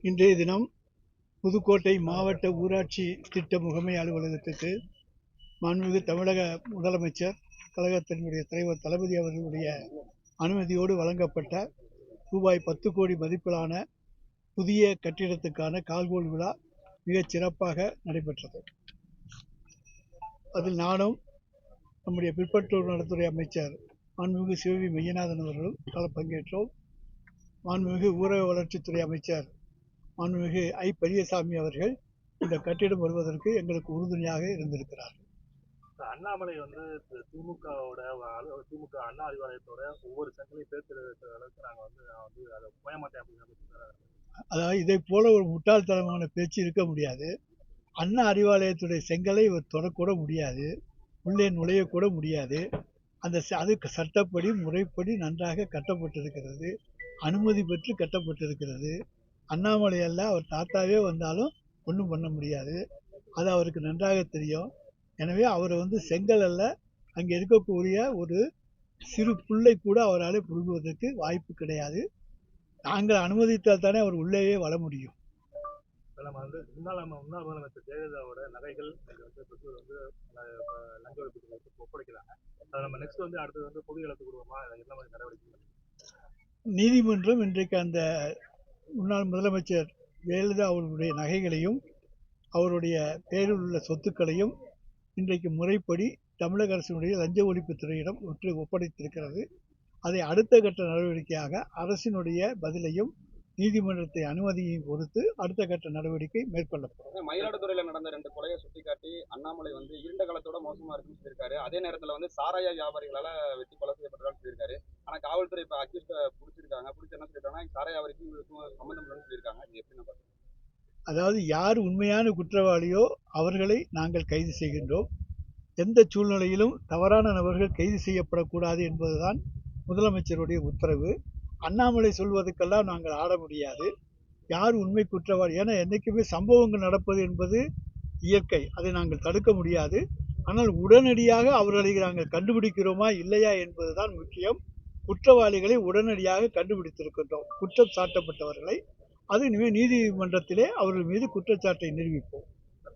இன்றைய தினம் புதுக்கோட்டை மாவட்ட ஊராட்சி திட்ட முகமை அலுவலகத்துக்கு மாண்புமிகு தமிழக முதலமைச்சர் கழகத்தினுடைய தலைவர் தளபதி அவர்களுடைய அனுமதியோடு வழங்கப்பட்ட ரூபாய் பத்து கோடி மதிப்பிலான புதிய கட்டிடத்துக்கான கால்கோல் விழா மிகச் சிறப்பாக நடைபெற்றது. அதில் நானும் நம்முடைய பிற்பற்றோர் நலத்துறை அமைச்சர் மாண்புமிகு சிவவி மையநாதன் அவர்களும் கல பங்கேற்றோம். மாண்புமிகு ஊரக வளர்ச்சித்துறை அமைச்சர் மாண்புமிகு ஐ பெரியசாமி அவர்கள் இந்த கட்டிடம் வருவதற்கு எங்களுக்கு உறுதுணையாக இருந்திருக்கிறார் இப்ப அண்ணாமலை வந்து திமுகவோட திமுக அண்ணா அறிவாலயத்தோட ஒவ்வொரு சங்களையும் பேர்த்தெடுக்கிற அளவுக்கு நாங்க வந்து நான் வந்து அதை போய மாட்டேன் அப்படின்னு. அதாவது இதை போல ஒரு முட்டாள்தனமான பேச்சு இருக்க முடியாது. அண்ணா அறிவாலயத்துடைய செங்கலை இவர் தொடக்கூட முடியாது. உள்ளே நுழையக்கூட முடியாது. அந்த அது சட்டப்படி முறைப்படி நன்றாக கட்டப்பட்டிருக்கிறது. அனுமதி பெற்று கட்டப்பட்டிருக்கிறது. அண்ணாமலை அல்ல அவர் தாத்தாவே வந்தாலும் ஒன்றும் பண்ண முடியாது. அது அவருக்கு நன்றாக தெரியும். எனவே அவர் வந்து செங்கல் அல்ல அங்கே இருக்கக்கூடிய ஒரு சிறு புல்லை கூட அவரால் புழுங்குவதற்கு வாய்ப்பு கிடையாது. நாங்கள் அனுமதித்தால் தானே அவர் உள்ளேயே வர முடியும். இப்போ நம்ம வந்து முன்னாள் நம்ம முன்னாள் முதலமைச்சர் ஜெயலலிதாவோட நகைகள் இங்க வந்து பெற்றோர் வந்து லஞ்ச அஹ், லஞ்ச ஒப்படைக்கிறாங்க. அதை நம்ம நெக்ஸ்ட் வந்து அடுத்தது வந்து பொது இழப்பு குடும்பமா அதை என்ன மாதிரி நடவடிக்கை நீதிமன்றம் இன்றைக்கு அந்த முன்னாள் முதலமைச்சர் ஜெயலலிதா அவர்களுடைய நகைகளையும் அவருடைய பேரில் உள்ள சொத்துக்களையும் இன்றைக்கு முறைப்படி தமிழக அரசினுடைய லஞ்ச ஒழிப்புத்துறையிடம் ஒற்று ஒப்படைத்திருக்கிறது. அதை அடுத்த கட்ட நடவடிக்கையாக அரசினுடைய பதிலையும் நீதிமன்றத்தை அனுமதியையும் பொறுத்து அடுத்த கட்ட நடவடிக்கை மேற்கொள்ளப்படும். மயிலாடுதுறையில நடந்த ரெண்டு கொலையை சுட்டிக்காட்டி அண்ணாமலை வந்து இருண்ட காலத்தோட மோசமா இருக்குன்னு சொல்லியிருக்காரு. அதே நேரத்துல வந்து சாராய வியாபாரிகளால வெட்டி கொலை செய்யப்பட்டான்னு சொல்லியிருக்காரு. ஆனா காவல்துறை இப்ப அக்யூஸ்ட பிடிச்சிருக்காங்க. பிடிச்சி என்ன சொல்லியிருக்காங்கன்னா சாராய வியாபாரிக்கும் இவருக்கும் சம்பந்தம் இல்லைன்னு சொல்லியிருக்காங்க. இது எப்படி நம்ம அதாவது யார் உண்மையான குற்றவாளியோ அவர்களை நாங்கள் கைது செய்கின்றோம். எந்த சூழ்நிலையிலும் தவறான நபர்கள் கைது செய்யப்படக்கூடாது என்பதுதான் முதலமைச்சருடைய உத்தரவு. அண்ணாமலை சொல்வதற்கெல்லாம் நாங்கள் ஆட முடியாது. யார் உண்மை குற்றவாளி? ஏன்னா என்றைக்குமே சம்பவங்கள் நடப்பது என்பது இயற்கை. அதை நாங்கள் தடுக்க முடியாது. ஆனால் உடனடியாக அவர்களை நாங்கள் கண்டுபிடிக்கிறோமா இல்லையா என்பதுதான் முக்கியம். குற்றவாளிகளை உடனடியாக கண்டுபிடித்திருக்கின்றோம். குற்றம் சாட்டப்பட்டவர்களை. அது இனிமேல் நீதிமன்றத்திலே அவர்கள் மீது குற்றச்சாட்டை நிரூபிப்போம்.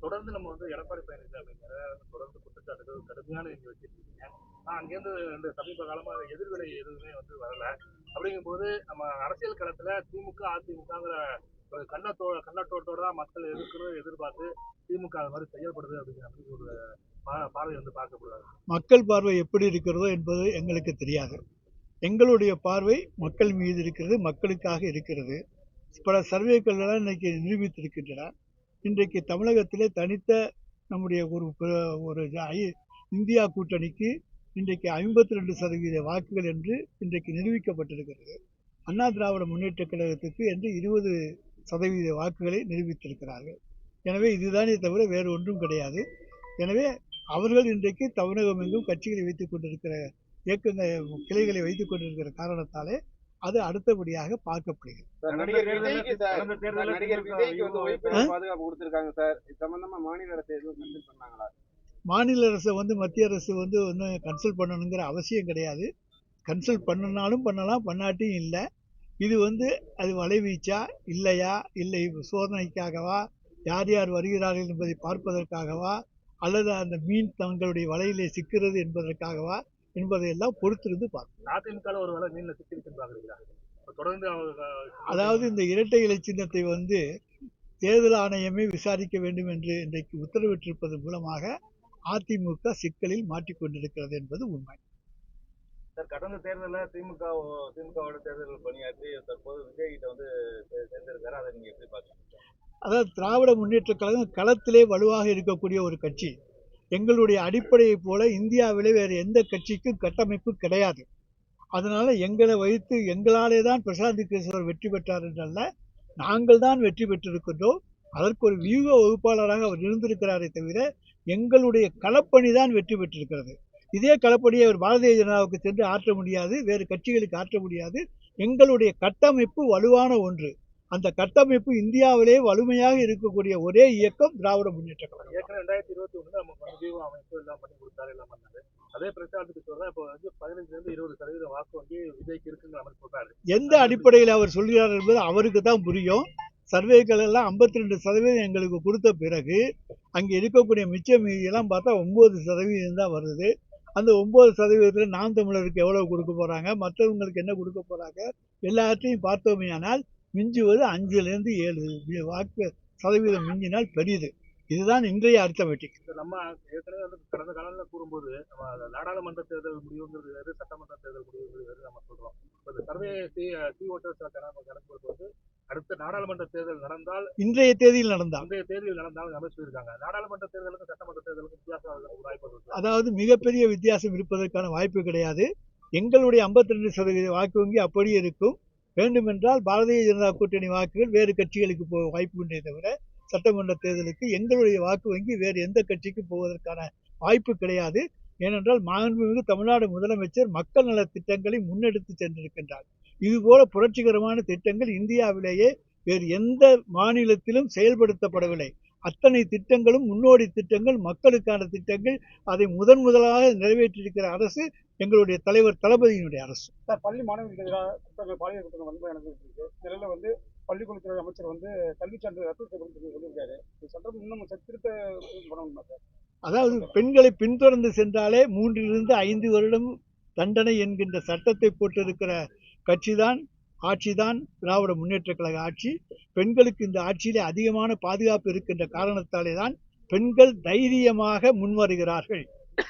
தொடர்ந்து நம்ம வந்து எடப்பாடி பழனிசாமி தொடர்ந்து குற்றச்சாட்டுகள் கடுமையான நீங்க வச்சிருக்கீங்க. அங்கேருந்து சமீப காலமாக எதிர்வினை எதுவுமே வந்து வரல. அப்படிங்கும்போது நம்ம அரசியல் களத்துல திமுக அதிமுகங்கிற ஒரு கண்ணத்தோட கண்ணோட்டத்தோட தான் மக்கள் எதிர்க்கணும் எதிர்பார்த்து திமுக அது மாதிரி செயல்படுது அப்படிங்கிற ஒரு பார்வை வந்து பார்க்கப்படுறாங்க மக்கள் பார்வை எப்படி இருக்கிறதோ என்பது எங்களுக்கு தெரியாது. எங்களுடைய பார்வை மக்கள் மீது இருக்கிறது மக்களுக்காக இருக்கிறது. பல சர்வேக்கள்லாம் இன்னைக்கு நிரூபித்திருக்கின்றன. இன்றைக்கு தமிழகத்திலே தனித்த நம்முடைய ஒரு ஒரு ஐ- இந்தியா கூட்டணிக்கு இன்றைக்கு ஐம்பத்தி ரெண்டு சதவீத வாக்குகள் என்று இன்றைக்கு நிரூபிக்கப்பட்டிருக்கிறது. அண்ணா திராவிட முன்னேற்ற கழகத்துக்கு என்று இருபது சதவீத வாக்குகளை நிரூபித்திருக்கிறார்கள். எனவே இதுதானே தவிர வேறு ஒன்றும் கிடையாது. எனவே அவர்கள் இன்றைக்கு தமிழகம் எங்கும் கட்சிகளை வைத்துக் கொண்டிருக்கிற இயக்கங்கள் கிளைகளை வைத்துக் கொண்டிருக்கிற காரணத்தாலே அது அடுத்தபடியாக பார்க்கப்படுகிறது. நடிகர் விஜய்க்கு வந்து பாதுகாப்பு கொடுத்திருக்காங்க சார். இது சம்பந்தமா மாநில அரசு எதுவும் மாநில அரசை வந்து மத்திய அரசு வந்து ஒன்றும் கன்சல்ட் பண்ணணுங்கிற அவசியம் கிடையாது. கன்சல்ட் பண்ணனாலும் பண்ணலாம் பண்ணாட்டியும் இல்லை. இது வந்து அது வலைவீச்சா இல்லையா இல்லை சோதனைக்காகவா யார் யார் வருகிறார்கள் என்பதை பார்ப்பதற்காகவா அல்லது அந்த மீன் தங்களுடைய வலையிலே சிக்கிறது என்பதற்காகவா என்பதையெல்லாம் பொறுத்திருந்து பார்க்கணும் அதிமுக ஒரு வேலை மீன்ல சிக்கிருக்குன்னு தொடர்ந்து அதாவது இந்த இரட்டை இலை சின்னத்தை வந்து தேர்தல் ஆணையமே விசாரிக்க வேண்டும் என்று இன்றைக்கு உத்தரவிட்டிருப்பதன் மூலமாக அதிமுக சிக்கலில் மாட்டிக்கொண்டிருக்கிறது என்பது உண்மை. சார் கடந்த தேர்தலில் திமுக திமுகவோட தேர்தல் பணியாற்றி தற்போது விஜய் கிட்ட வந்து சேர்ந்திருக்காரு. அதை நீங்க எப்படி பாக்குறீங்க அதாவது திராவிட முன்னேற்ற கழகம் களத்திலே வலுவாக இருக்கக்கூடிய ஒரு கட்சி. எங்களுடைய அடிப்படையைப் போல இந்தியாவிலே வேறு எந்த கட்சிக்கும் கட்டமைப்பு கிடையாது. அதனால எங்களை வைத்து எங்களாலே தான் பிரசாந்த் கிஷோர் வெற்றி பெற்றார் என்றல்ல நாங்கள் தான் வெற்றி பெற்றிருக்கின்றோம். அதற்கு ஒரு வியூக வகுப்பாளராக அவர் இருந்திருக்கிறாரே தவிர எங்களுடைய களப்பணி தான் வெற்றி பெற்றிருக்கிறது. இதே களப்பணியை அவர் பாரதிய ஜனதாவுக்கு சென்று ஆற்ற முடியாது வேறு கட்சிகளுக்கு ஆற்ற முடியாது. எங்களுடைய கட்டமைப்பு வலுவான ஒன்று. அந்த கட்டமைப்பு இந்தியாவிலே வலிமையாக இருக்கக்கூடிய ஒரே இயக்கம் திராவிட முன்னேற்ற கழகம். ஏற்கனவே ரெண்டாயிரத்தி இருபத்தி நமக்கு வந்து வியூக அமைப்பு எல்லாம் பண்ணி கொடுத்தாரு எல்லாம் பண்ணாரு. அதே பிரச்சாரத்துக்கு சொல்றா இப்போ வந்து பதினஞ்சுல இருந்து இருபது சதவீதம் வாக்கு வங்கி விஜய்க்கு இருக்குங்கிற சொல்றாரு. எந்த அடிப்படையில் அவர் சொல்கிறார் என்பது அவருக்கு தான் புரியும். சர்வேக்கள் எல்லாம் ஐம்பத்தி ரெண்டு சதவீதம் எங்களுக்கு கொடுத்த பிறகு அங்கே இருக்கக்கூடிய மிச்ச மீதியெல்லாம் பார்த்தா ஒம்பது சதவீதம் தான் வருது. அந்த ஒம்பது சதவீதத்தில் நாம் தமிழருக்கு எவ்வளோ கொடுக்க போகிறாங்க மற்றவங்களுக்கு என்ன கொடுக்க போகிறாங்க எல்லாத்தையும் பார்த்தோமையானால் மிஞ்சுவது அஞ்சுலேருந்து ஏழு வாக்கு சதவீதம் மிஞ்சினால் பெரியது. இதுதான் இன்றைய அர்த்தமெட்டிக். நம்ம ஏற்கனவே வந்து கடந்த காலத்தில் கூறும்போது நம்ம நாடாளுமன்ற தேர்தல் முடிவுங்கிறது வேறு சட்டமன்ற தேர்தல் முடிவுங்கிறது வேறு நம்ம சொல்கிறோம் இப்போ சர்வே சி சி ஓட்டர்ஸ் கணக்கு கணக்கு அடுத்த நாடாளுமன்ற தேர்தல் நடந்தால் இன்றைய தேதியில் நடந்தால். முந்தைய தேர்தல் நடந்தாலும் அமைச்சு சொல்லியிருக்காங்க நாடாளுமன்ற தேர்தலுக்கும் சட்டமன்ற தேர்தலுக்கும் வித்தியாசம் வாய்ப்பு அதாவது மிகப்பெரிய வித்தியாசம் இருப்பதற்கான வாய்ப்பு கிடையாது. எங்களுடைய 52% சதவீத வாக்கு வங்கி அப்படியே இருக்கும். வேண்டுமென்றால் பாரதிய ஜனதா கூட்டணி வாக்குகள் வேறு கட்சிகளுக்கு போக வாய்ப்பு உண்டே தவிர சட்டமன்ற தேர்தலுக்கு எங்களுடைய வாக்கு வங்கி வேறு எந்த கட்சிக்கு போவதற்கான வாய்ப்பு கிடையாது. ஏனென்றால் மாண்புமிகு தமிழ்நாடு முதலமைச்சர் மக்கள் நல திட்டங்களை முன்னெடுத்து சென்றிருக்கின்றார். இதுபோல புரட்சிகரமான திட்டங்கள் இந்தியாவிலேயே வேறு எந்த மாநிலத்திலும் செயல்படுத்தப்படவில்லை. அத்தனை திட்டங்களும் முன்னோடி திட்டங்கள் மக்களுக்கான திட்டங்கள் அதை முதன் முதலாக நிறைவேற்றியிருக்கிற அரசு எங்களுடைய தலைவர் தளபதியினுடைய அரசு. சார் பள்ளி மாணவர்களுக்கு எதிராக குற்றங்கள் பாலியல் குற்றங்கள் வன்முறை நிலையில வந்து பள்ளிக்கல்வித்துறை அமைச்சர் வந்து கல்விச் சான்று ரத்து செய்யப்படும் சொல்லி சொல்லியிருக்காரு. சட்டம் இன்னும் சற்று திருத்த பண்ணணுமா சார்? அதாவது பெண்களை பின்தொடர்ந்து சென்றாலே மூன்றிலிருந்து ஐந்து வருடம் தண்டனை என்கின்ற சட்டத்தை போட்டிருக்கிற கட்சி தான் ஆட்சி தான் திராவிட முன்னேற்ற கழக ஆட்சி. பெண்களுக்கு இந்த ஆட்சியிலே அதிகமான பாதுகாப்பு இருக்கின்ற காரணத்தாலே தான் பெண்கள் தைரியமாக முன்வருகிறார்கள்.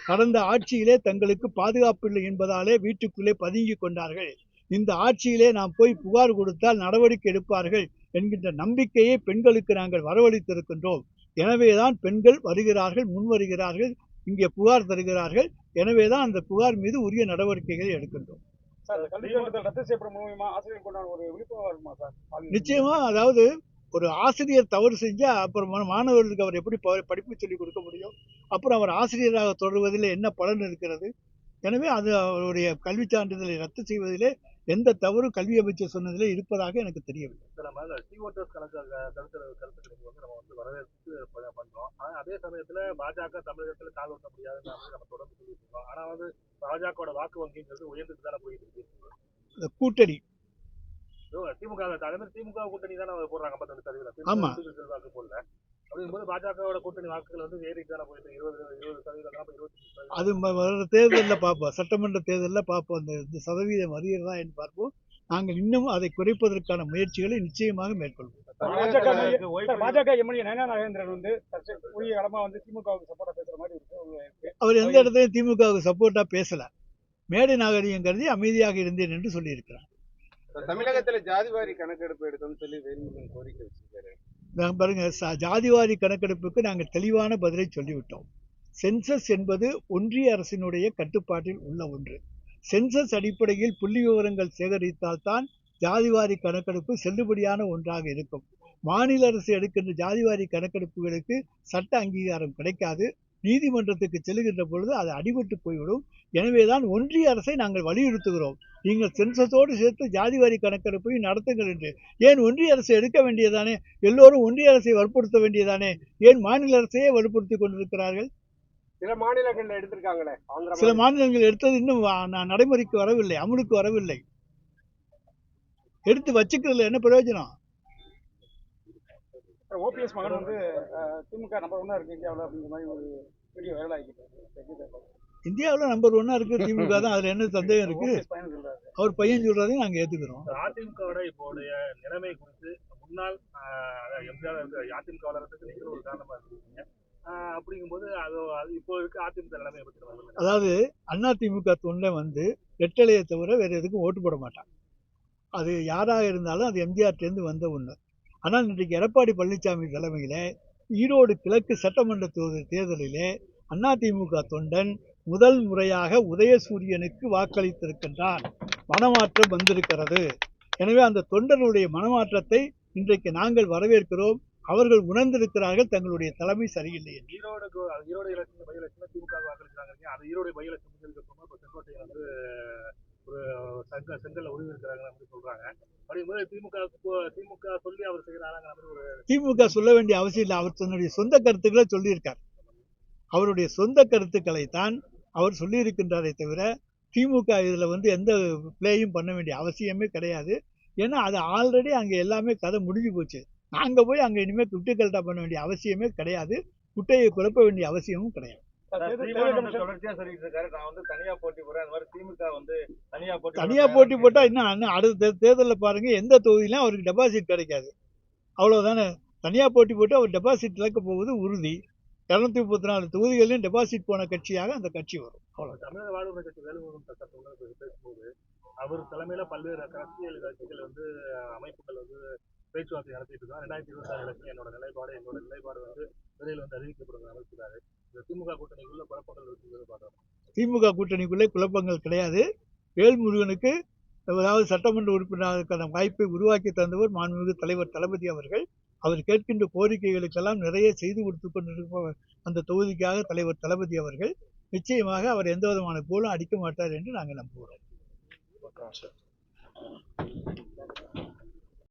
கடந்த ஆட்சியிலே தங்களுக்கு பாதுகாப்பு இல்லை என்பதாலே வீட்டுக்குள்ளே பதுங்கி கொண்டார்கள். இந்த ஆட்சியிலே நாம் போய் புகார் கொடுத்தால் நடவடிக்கை எடுப்பார்கள் என்கின்ற நம்பிக்கையை பெண்களுக்கு நாங்கள் வரவழைத்திருக்கின்றோம். எனவேதான் பெண்கள் வருகிறார்கள் முன் வருகிறார்கள் இங்கே புகார் தருகிறார்கள். எனவேதான் அந்த புகார் மீது உரிய நடவடிக்கைகளை எடுக்கின்றோம். சார் ரத்து செய்யப்படும் மூலியமா ஆசிரியர்களுக்கு உண்டான ஒரு விழிப்புணர்வு இருக்குமா சார்? நிச்சயமா அதாவது ஒரு ஆசிரியர் தவறு செஞ்சா அப்புறம் மாணவர்களுக்கு அவர் எப்படி படிப்பு சொல்லிக் கொடுக்க முடியும்? அப்புறம் அவர் ஆசிரியராக தொடர்வதில் என்ன பலன் இருக்கிறது? எனவே அது அவருடைய கல்வி சான்றிதழை ரத்து செய்வதிலே எந்த தவறும் கல்வி அமைச்சர் சொன்னதிலே இருப்பதாக எனக்கு தெரியவில்லை. நம்ம சி ஓட்டர்ஸ் கணக்கு கருத்து கருத்துக்களுக்கு வந்து நம்ம வந்து வரவேற்று ப- பண்றோம். ஆனா அதே சமயத்துல பாஜக தமிழகத்துல கால் ஊட்ட முடியாதுன்னு நம்ம தொடர்ந்து சொல்லிட்டு இருக்கோம். ஆனா வந்து பாஜகவோட வாக்கு வங்கிங்கிறது உயர்ந்துட்டு தானே போயிட்டு இருக்கு. இந்த கூட்டணி. திமுக அதே மாதிரி திமுக கூட்டணி தானே போடுறாங்க ஐம்பத்தெண்டு சதவீதம் ஆமா. திமுக க்கு வாக்கு போடல அப்படிங்கும்போது பாஜகவோட கூட்டணி வாக்குகள் வந்து ஏறிட்டு போயிட்டு இருபது இருபது சதவீதம் இருபத்தி அது தேர்தலில் பார்ப்போம் சட்டமன்ற தேர்தலில் பார்ப்போம் அந்த இந்த சதவீதம் வருகிறதா என்று பார்ப்போம். நாங்கள் இன்னும் அதை குறைப்பதற்கான முயற்சிகளை நிச்சயமாக மேற்கொள்வோம். பாஜக எம்எல்ஏ நயனா நாகேந்திரன் வந்து குறுகிய காலமா வந்து திமுகவுக்கு சப்போர்ட்டா பேசுற மாதிரி இருக்கு. அவர் எந்த இடத்துலையும் திமுகவுக்கு சப்போர்ட்டா பேசல. மேடை நாகரிகம் கருதி அமைதியாக இருந்தேன் என்று சொல்லியிருக்கிறார். தமிழகத்துல ஜாதிவாரி கணக்கெடுப்பு எடுக்கணும்னு சொல்லி வேலுமணி கோரிக்கை வச்சிருக்காரு. நாங்க பாருங்க ச- ஜாதிவாரி கணக்கெடுப்புக்கு நாங்கள் தெளிவான பதிலை சொல்லிவிட்டோம். சென்சஸ் என்பது ஒன்றிய அரசினுடைய கட்டுப்பாட்டில் உள்ள ஒன்று. சென்சஸ் அடிப்படையில் புள்ளி விவரங்கள் சேகரித்தால்தான் ஜாதிவாரி கணக்கெடுப்பு செல்லுபடியான ஒன்றாக இருக்கும். மாநில அரசு எடுக்கின்ற ஜாதிவாரி கணக்கெடுப்புகளுக்கு சட்ட அங்கீகாரம் கிடைக்காது. நீதிமன்றத்துக்கு செல்கின்ற பொழுது அது அடிபட்டு போய்விடும். எனவேதான் ஒன்றிய அரசை நாங்கள் வலியுறுத்துகிறோம். நீங்கள் சென்சஸோடு சேர்த்து ஜாதிவாரி கணக்கெடுப்பையும் நடத்துங்கள் என்று. ஏன் ஒன்றிய அரசு எடுக்க வேண்டியதானே? எல்லோரும் ஒன்றிய அரசை வற்புறுத்த வேண்டியதானே? ஏன் மாநில அரசையே வற்புறுத்தி கொண்டிருக்கிறார்கள்? சில மாநிலங்கள்ல எடுத்திருக்காங்களே சில மாநிலங்கள் எடுத்தது இன்னும் நடைமுறைக்கு வரவில்லை அமலுக்கு வரவில்லை. எடுத்து வச்சுக்கிறதுல என்ன பிரயோஜனம்? ஓபிஎஸ் மகன் வந்து திமுக நம்பர் ஒன்னா இருக்கு இந்தியாவில் அப்படிங்கிற மாதிரி ஒரு வீடியோ வைரல் ஆகிட்டு இந்தியாவில் நம்பர் ஒன்னா இருக்கு திமுக தான் அதுல என்ன சந்தேகம் இருக்கு? அவர் பையன் சொல்றதையும் நாங்க ஏத்துக்கிறோம். அதிமுகவோட இப்போடைய நிலைமை குறித்து முன்னாள் அதாவது எம்ஜிஆர் அதிமுக வளர்றதுக்கு ஒரு காரணமா இருக்கீங்க அப்படிங்கும்போது அது அது இப்போ இருக்க அதிமுக நிலைமையை பற்றி. அதாவது அதிமுக தொண்டை வந்து ரெட்டலையை தவிர வேற எதுக்கும் ஓட்டு போட மாட்டான். அது யாராக இருந்தாலும் அது எம்ஜிஆர்லேருந்து வந்த ஒன்று ஆனால் இன்றைக்கு எடப்பாடி பழனிசாமி தலைமையில் ஈரோடு கிழக்கு சட்டமன்ற தொகுதி தேர்தலிலே அதிமுக தொண்டன் முதல் முறையாக உதயசூரியனுக்கு வாக்களித்திருக்கின்றான். மனமாற்றம் வந்திருக்கிறது. எனவே அந்த தொண்டர்களுடைய மனமாற்றத்தை இன்றைக்கு நாங்கள் வரவேற்கிறோம். அவர்கள் உணர்ந்திருக்கிறார்கள் தங்களுடைய தலைமை சரியில்லை அது Erode election by election DMK வாக்களிக்கிறாங்க. அது ஈரோடு பை எலெக்ஷன் முடிஞ்சதுக்கு அப்புறமா இப்போ செங்கோட்டை வந்து ஒரு சங்க செங்கல்ல உரிமை இருக்கிறாங்க சொல்றாங்க. அப்படிங்கும்போது திமுக திமுக சொல்லி அவர் ஒரு திமுக சொல்ல வேண்டிய அவசியம் இல்லை. அவர் தன்னுடைய சொந்த கருத்துக்களை சொல்லியிருக்கார். அவருடைய சொந்த கருத்துக்களை தான் அவர் சொல்லியிருக்கின்றாரே தவிர திமுக இதில் வந்து எந்த ப்ளேயும் பண்ண வேண்டிய அவசியமே கிடையாது. ஏன்னா அது ஆல்ரெடி அங்கே எல்லாமே கதை முடிஞ்சு போச்சு. நாங்கள் போய் அங்கே இனிமேல் குட்டை கல்ட்டா பண்ண வேண்டிய அவசியமே கிடையாது. குட்டையை குழப்ப வேண்டிய அவசியமும் கிடையாது. தனியா போட்டி போடுறேன். அந்த மாதிரி திமுக வந்து தனியா போட்டி இன்னும் அடுத்த தேர்தலில் பாருங்கள் எந்த தொகுதியிலும் அவருக்கு டெபாசிட் கிடைக்காது. அவ்வளோதானே தனியாக போட்டி போட்டு அவர் டெபாசிட் இழக்க போவது உறுதி. இரநூத்தி முப்பத்தி நாலு தொகுதிகளிலும் டெபாசிட் போன கட்சியாக அந்த கட்சி வரும். அவ்வளோ தமிழக வாழ்வுரிமை கட்சி வேலுமுருகன் பேசும்போது அவர் தலைமையில பல்வேறு அரசியல் கட்சிகள் வந்து அமைப்புகள் வந்து பேச்சுவார்த்தை நடத்திட்டு இருக்காங்க. ரெண்டாயிரத்தி இருபத்தி ஆறு எலெக்ஷன் என்னோட நிலைப்பாடு என்னோட நிலைப்பாடு வந்து விரைவில் வந்து அறிவிக்கப்படும் அமைச்சிருக்காரு. இந்த திமுக கூட்டணிக்குள்ள குழப்பங்கள் இருக்குங்கிறது பார்க்கலாம். திமுக கூட்டணிக்குள்ளே குழப்பங்கள் கிடையாது. வேல்முருகனுக்கு அதாவது சட்டமன்ற உறுப்பினருக்கான வாய்ப்பை உருவாக்கி தந்தவர் மாண்புமிகு தலைவர் தளபதி அவர்கள். அவர் கேட்கின்ற கோரிக்கைகளுக்கெல்லாம் நிறைய செய்து கொடுத்து கொண்டிருப்பவர் அந்த தொகுதிக்காக தலைவர் தளபதி அவர்கள். நிச்சயமாக அவர் எந்த விதமான கோலும் அடிக்க மாட்டார் என்று நாங்கள் நம்புகிறோம்.